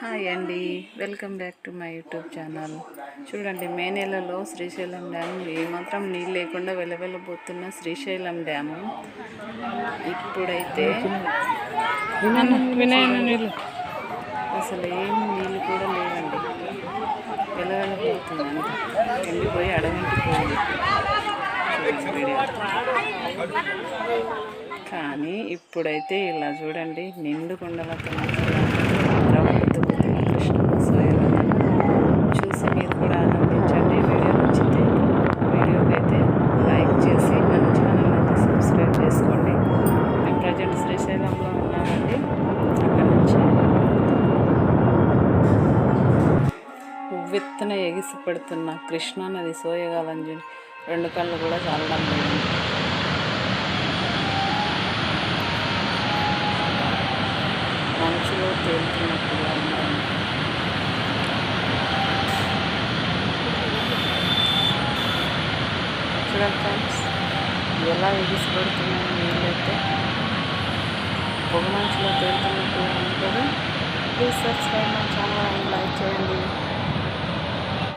Hi అండి. Welcome back to my YouTube channel. చూడండి May నెలలో శ్రీశైలం డ్యామ్ ఏమాత్రం నీళ్ళు లేకుండా వెలవెలబోతున్న శ్రీశైలం డ్యాము. ఇప్పుడైతే అసలు ఏం నీళ్ళు కూడా లేవండి. వెలవెలబోతుంది అంత ఎండిపోయి అడవింటి పోయింది. చూడండి వీడియో. కానీ ఇప్పుడైతే ఇలా చూడండి నిండు కొండలతో ఉవ్వెత్తున ఎగిసి పెడుతున్న కృష్ణా నది రెండు కళ్ళు కూడా చాలడం లేదు. మంచులో తేలుతున్నట్టుగా ఉన్నాయి చూడండి ఫ్రెండ్స్ ఎలా ఎగిసిపడుతున్నాయి పొగ మంచులో తేలుతున్నట్టుగా ఉంది కదా. Please subscribe my channel